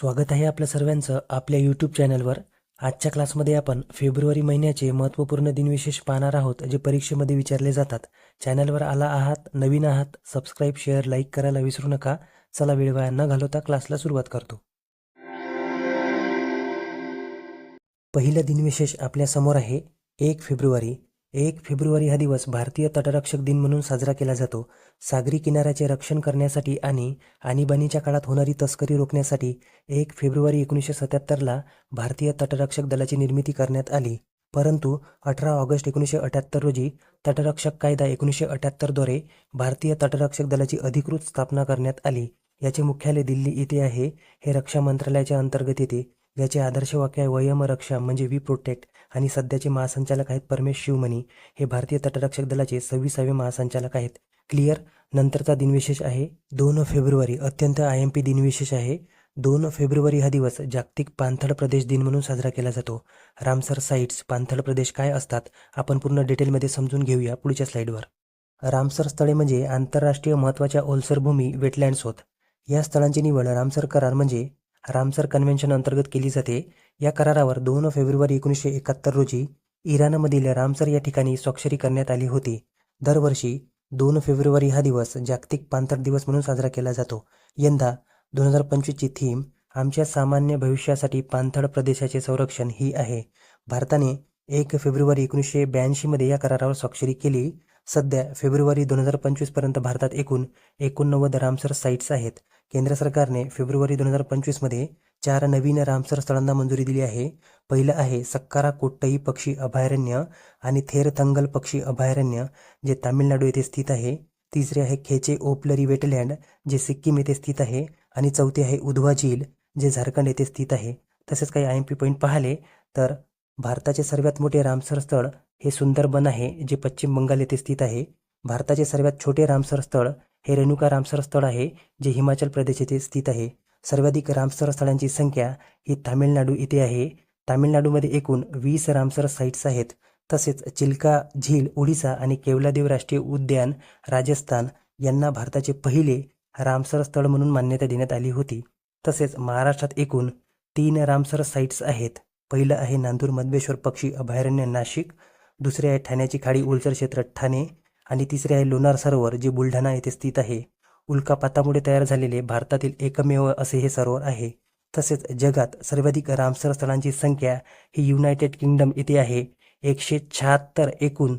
स्वागत आहे आपल्या सर्वांचं आपल्या यूट्यूब चॅनलवर आजच्या क्लासमध्ये आपण फेब्रुवारी महिन्याचे महत्त्वपूर्ण दिनविशेष पाहणार आहोत जे परीक्षेमध्ये विचारले जातात. चॅनलवर आला आहात नवीन आहात सबस्क्राईब शेअर लाईक करायला विसरू नका. चला वेळ वाया न घालवता क्लासला सुरुवात करतो. पहिलं दिनविशेष आपल्यासमोर आहे एक फेब्रुवारी. एक फेब्रुवारी हा दिवस भारतीय तटरक्षक दिन म्हणून साजरा केला जातो. सागरी किनाऱ्याचे रक्षण करण्यासाठी आणि आणीबाणीच्या काळात होणारी तस्करी रोखण्यासाठी एक फेब्रुवारी एकोणीसशे सत्याहत्तरला भारतीय तटरक्षक दलाची निर्मिती करण्यात आली. परंतु अठरा ऑगस्ट एकोणीसशे अठ्याहत्तर रोजी तटरक्षक कायदा एकोणीसशे अठ्याहत्तरद्वारे भारतीय तटरक्षक दलाची अधिकृत स्थापना करण्यात आली. याचे मुख्यालय दिल्ली येथे आहे. हे रक्षा मंत्रालयाच्या अंतर्गत येते. याचे आदर्श वाक्य आहे वयम रक्षा म्हणजे वी प्रोटेक्ट आणि सध्याचे महासंचालक आहेत परमेश शिवमणी. हे भारतीय तटरक्षक दलाचे सव्वीसावे महासंचालक आहेत. क्लिअर? नंतरचा दिनविशेष आहे. दोन फेब्रुवारी अत्यंत आय एम पी दिनविशेष आहे. दोन फेब्रुवारी हा दिवस जागतिक पाणथळ प्रदेश दिन म्हणून साजरा केला जातो. रामसर साईट्स पाणथळ प्रदेश काय असतात? आपण पूर्ण डिटेलमध्ये समजून घेऊया पुढच्या स्लाईडवर रामसर स्थळे म्हणजे आंतरराष्ट्रीय महत्त्वाच्या ओलसर भूमी वेटलँड्स होत. या स्थळांची निवड रामसर करार म्हणजे रामसर कन्व्हेन्शन अंतर्गत केली जाते. या करारावर दोन फेब्रुवारी एकोणीसशे एकाहत्तर रोजी इराणमधील रामसर या ठिकाणी स्वाक्षरी करण्यात आली होती. दरवर्षी दोन फेब्रुवारी हा दिवस जागतिक पाणथळ दिवस म्हणून साजरा केला जातो. यंदा दोन हजार पंचवीसची थीम आमच्या सामान्य भविष्यासाठी पाणथळ प्रदेशाचे संरक्षण ही आहे. भारताने एक फेब्रुवारी एकोणीसशे ब्याऐंशीमध्ये या करारावर स्वाक्षरी केली. सध्या फेब्रुवारी दोन हजार पंचवीसपर्यंत भारतात एकूण एकोणनव्वद रामसर साईट्स आहेत. केंद्र सरकारने फेब्रुवारी दोन हजार पंचवीसमध्ये चार नवीन रामसर स्थळांना मंजुरी दिली आहे. पहिलं आहे सक्कारा कोट्टई पक्षी अभयारण्य आणि थेरथंगल पक्षी अभयारण्य जे तामिळनाडू येथे स्थित आहे. तिसरे आहे खेचे ओपलरी वेटलँड जे सिक्कीम येथे स्थित आहे. आणि चौथे आहे उधवा झील जे झारखंड येथे स्थित आहे. तसेच काही आय एम पी पॉईंट पाहिले तर भारताचे सर्वात मोठे रामसर स्थळ हे सुंदरबन आहे जे पश्चिम बंगाल येथे स्थित आहे. भारताचे सर्वात छोटे रामसर स्थळ हे रेणुका रामसर स्थळ आहे जे हिमाचल प्रदेश येथे स्थित आहे. सर्वाधिक रामसर स्थळांची संख्या ही तामिळनाडू येथे आहे. तामिळनाडूमध्ये एकूण वीस रामसर साईट्स आहेत. तसेच चिल्का झील ओडिसा आणि केवलादेव राष्ट्रीय उद्यान राजस्थान यांना भारताचे पहिले रामसर स्थळ म्हणून मान्यता देण्यात आली होती. तसेच महाराष्ट्रात एकूण तीन रामसर साईट्स आहेत. पहिलं आहे नांदूर मधबेश्वर पक्षी अभयारण्य नाशिक दुसरे आहे ठाण्याची खाडी उलसर क्षेत्र ठाणे. आणि तिसरे आहे लोणार सरोवर जे बुलढाणा येथे स्थित आहे. उल्कापातामुळे तयार झालेले भारतातील एकमेव असे हे सरोवर आहे. तसेच जगात सर्वाधिक रामसर स्थळांची संख्या ही युनायटेड किंगडम येथे आहे. एकशे शहात्तर एकूण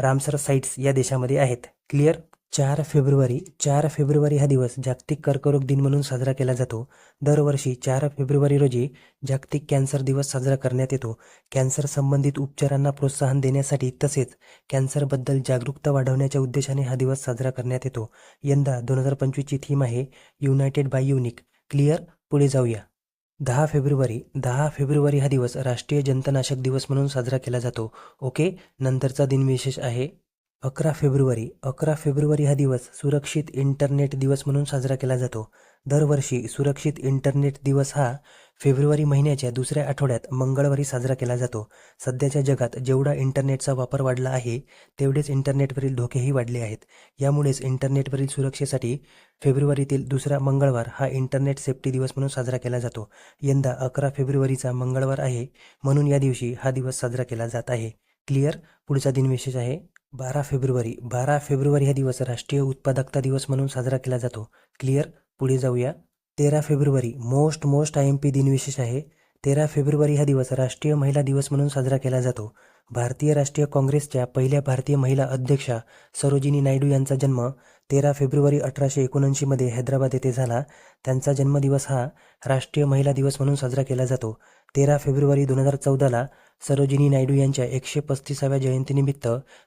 रामसर साईट्स या देशामध्ये आहेत. क्लिअर चार फेब्रुवारी चार फेब्रुवारी हा दिवस जागतिक कर्करोग दिन म्हणून साजरा केला जातो. दरवर्षी चार फेब्रुवारी रोजी जागतिक कॅन्सर दिवस साजरा करण्यात येतो. कॅन्सर संबंधित उपचारांना प्रोत्साहन देण्यासाठी तसेच कॅन्सरबद्दल जागरूकता वाढवण्याच्या उद्देशाने हा दिवस साजरा करण्यात येतो. यंदा दोन हजार पंचवीसची थीम आहे युनायटेड बाय युनिक. क्लिअर? पुढे जाऊया. दहा फेब्रुवारी दहा फेब्रुवारी हा दिवस राष्ट्रीय जंतनाशक दिवस म्हणून साजरा केला जातो. ओके? नंतरचा दिन विशेष आहे. अकरा फेब्रुवारी अकरा फेब्रुवारी हा दिवस सुरक्षित इंटरनेट दिवस म्हणून साजरा केला जातो. दरवर्षी सुरक्षित इंटरनेट दिवस हा फेब्रुवारी महिन्याच्या दुसऱ्या आठवड्यात मंगळवारी साजरा केला जातो. सध्याच्या जगात जेवढा इंटरनेटचा वापर वाढला आहे तेवढेच इंटरनेटवरील धोकेही वाढले आहेत. यामुळेच इंटरनेटवरील सुरक्षेसाठी फेब्रुवारीतील दुसरा मंगळवार हा इंटरनेट सेफ्टी दिवस म्हणून साजरा केला जातो. यंदा अकरा फेब्रुवारीचा मंगळवार आहे म्हणून या दिवशी हा दिवस साजरा केला जात आहे. क्लिअर? पुढचा दिन विशेष आहे. बारा फेब्रुवारी. बारा फेब्रुवारी हा दिवस राष्ट्रीय उत्पादकता दिवस म्हणून साजरा केला जातो. क्लिअर पुढे जाऊया. तेरा February. Most most I M P दिनविशेष आहे. तेरा फेब्रुवारी हा दिवस राष्ट्रीय महिला दिवस म्हणून साजरा केला जातो. भारतीय राष्ट्रीय काँग्रेसच्या पहिल्या भारतीय महिला अध्यक्षा सरोजिनी नायडू यांचा जन्म तेरा फेब्रुवारी अठराशे एकोणऐंशीमध्ये हैदराबाद येथे झाला. त्यांचा जन्मदिवस हा राष्ट्रीय महिला दिवस म्हणून साजरा केला जातो. तेरा फेब्रुवारी दोन हजार चौदाला सरोजिनी नायडू यांच्या एकशे पस्तीसाव्या जयंतीनिमित्त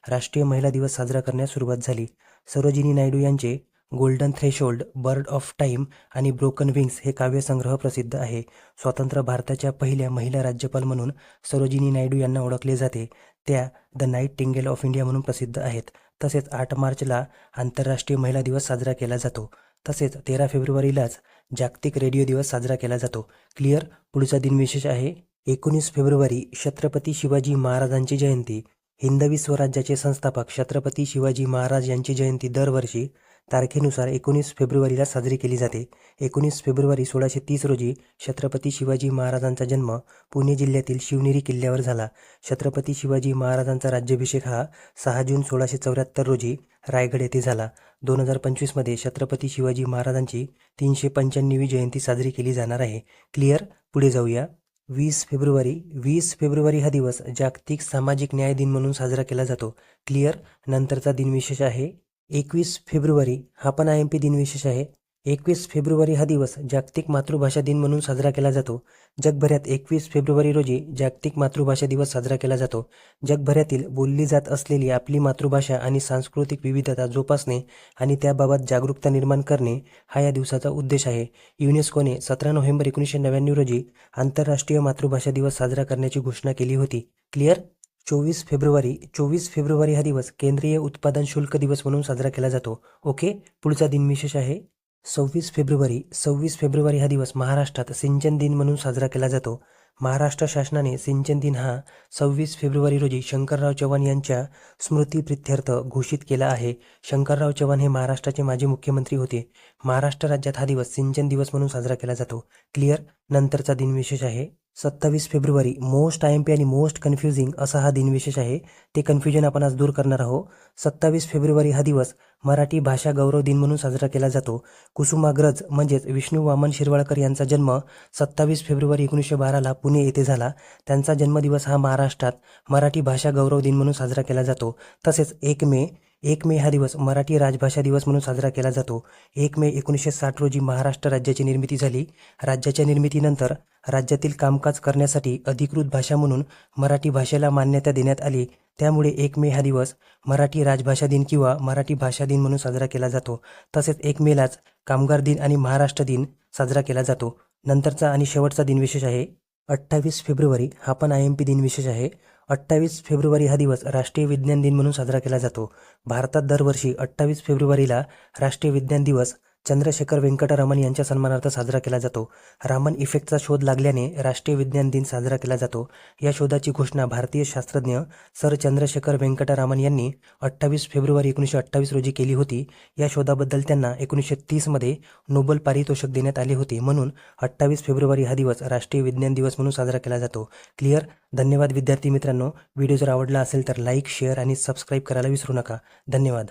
राष्ट्रीय महिला दिवस साजरा करण्यास सुरुवात झाली. सरोजिनी नायडू यांचे golden threshold bird of time आणि ब्रोकन विंग्स हे काव्यसंग्रह प्रसिद्ध आहे. स्वतंत्र भारताच्या पहिल्या महिला राज्यपाल म्हणून सरोजिनी नायडू यांना ओळखले जाते. त्या the nightingale of India म्हणून प्रसिद्ध आहेत. तसेच आठ मार्चला आंतरराष्ट्रीय महिला दिवस साजरा केला जातो. तसेच तेरा फेब्रुवारीलाच जागतिक रेडिओ दिवस साजरा केला जातो. क्लिअर पुढचा दिन विशेष आहे. एकोणीस फेब्रुवारी छत्रपती शिवाजी महाराजांची जयंती. हिंदवी स्वराज्याचे संस्थापक छत्रपती शिवाजी महाराज यांची जयंती दरवर्षी तारखेनुसार एकोणीस फेब्रुवारीला साजरी केली जाते. एकोणीस फेब्रुवारी सोळाशे तीस रोजी छत्रपती शिवाजी महाराजांचा जन्म पुणे जिल्ह्यातील शिवनेरी किल्ल्यावर झाला. छत्रपती शिवाजी महाराजांचा राज्याभिषेक हा सहा जून सोळाशे चौऱ्याहत्तर रोजी रायगड येथे झाला. दोन हजार पंचवीसमध्ये छत्रपती शिवाजी महाराजांची तीनशे पंच्याण्णवी जयंती साजरी केली जाणार आहे. क्लिअर? पुढे जाऊया. वीस फेब्रुवारी वीस फेब्रुवारी हा दिवस जागतिक सामाजिक न्याय दिन म्हणून साजरा केला जातो. क्लिअर? नंतरचा दिनविशेष आहे. एकवीस फेब्रुवारी हा पण आय एम पी दिनविशेष आहे. एकवीस फेब्रुवारी हा दिवस जागतिक मातृभाषा दिन म्हणून साजरा केला जातो. जगभरात एकवीस फेब्रुवारी रोजी जागतिक मातृभाषा दिवस साजरा केला जातो. जगभरातील बोलली जात असलेली आपली मातृभाषा आणि सांस्कृतिक विविधता जोपासणे आणि त्याबाबत जागरूकता निर्माण करणे हा या दिवसाचा उद्देश आहे. युनेस्कोने सतरा नोव्हेंबर एकोणीसशे नव्याण्णव रोजी आंतरराष्ट्रीय मातृभाषा दिवस साजरा करण्याची घोषणा केली होती. क्लिअर? चोवीस फेब्रुवारी चोवीस फेब्रुवारी हा दिवस केंद्रीय उत्पादन शुल्क दिवस म्हणून साजरा केला जातो. ओके? पुढचा दिनविशेष आहे. सव्वीस फेब्रुवारी सव्वीस फेब्रुवारी हा दिवस महाराष्ट्रात सिंचन दिन म्हणून साजरा केला जातो. महाराष्ट्र शासनाने सिंचन दिन हा सव्वीस फेब्रुवारी रोजी शंकरराव चव्हाण यांच्या स्मृतीप्रित्यर्थ घोषित केला आहे. शंकरराव चव्हाण हे महाराष्ट्राचे माजी मुख्यमंत्री होते. महाराष्ट्र राज्यात हा दिवस सिंचन दिवस म्हणून साजरा केला जातो. क्लिअर? नंतरचा दिनविशेष आहे. सत्तावीस फेब्रुवारी. मोस्ट आय एम पी आणि मोस्ट कन्फ्युजिंग असा हा दिनविशेष आहे. ते कन्फ्युजन आपण आज दूर करणार आहोत. सत्तावीस फेब्रुवारी हा दिवस मराठी भाषा गौरव दिन म्हणून साजरा केला जातो. कुसुमाग्रज म्हणजेच विष्णू वामन शिरवाळकर यांचा जन्म सत्तावीस फेब्रुवारी एकोणीसशे बाराला पुणे येथे झाला. त्यांचा जन्मदिवस हा महाराष्ट्रात मराठी भाषा गौरव दिन म्हणून साजरा केला जातो. तसेच एक मे एक मे हा दिवस मराठी राजभाषा दिवस म्हणून साजरा केला जातो. एक मे एकोणीसशे साठ रोजी महाराष्ट्र राज्याची निर्मिती झाली. राज्याच्या निर्मितीनंतर राज्यातील कामकाज करण्यासाठी अधिकृत भाषा म्हणून मराठी भाषेला मान्यता देण्यात आली. त्यामुळे एक मे हा दिवस मराठी राजभाषा दिन किंवा मराठी भाषा दिन म्हणून साजरा केला जातो. तसेच एक मेलाच कामगार दिन आणि महाराष्ट्र दिन साजरा केला जातो. नंतरचा आणि शेवटचा दिनविशेष आहे. अठ्ठावीस फेब्रुवारी हा पण आय एम पी दिनविशेष आहे. अठ्ठावीस फेब्रुवारी हा दिवस राष्ट्रीय विज्ञान दिन म्हणून साजरा केला जातो. भारतात दरवर्षी अठ्ठावीस फेब्रुवारीला राष्ट्रीय विज्ञान दिवस चंद्रशेखर व्यंकटरामन यांच्या सन्मानार्थ साजरा केला जातो. रामन इफेक्टचा शोध लागल्याने राष्ट्रीय विज्ञान दिन साजरा केला जातो. या शोधाची घोषणा भारतीय शास्त्रज्ञ सर चंद्रशेखर व्यंकटरामन यांनी अठ्ठावीस फेब्रुवारी एकोणीसशे अठ्ठावीस रोजी केली होती. या शोधाबद्दल त्यांना एकोणीसशे तीसमध्ये नोबल पारितोषिक देण्यात आले होते. म्हणून अठ्ठावीस फेब्रुवारी हा दिवस राष्ट्रीय विज्ञान दिवस म्हणून साजरा केला जातो. क्लिअर धन्यवाद विद्यार्थी मित्रांनो. व्हिडिओ जर आवडला असेल तर लाईक शेअर आणि सबस्क्राईब करायला विसरू नका. धन्यवाद.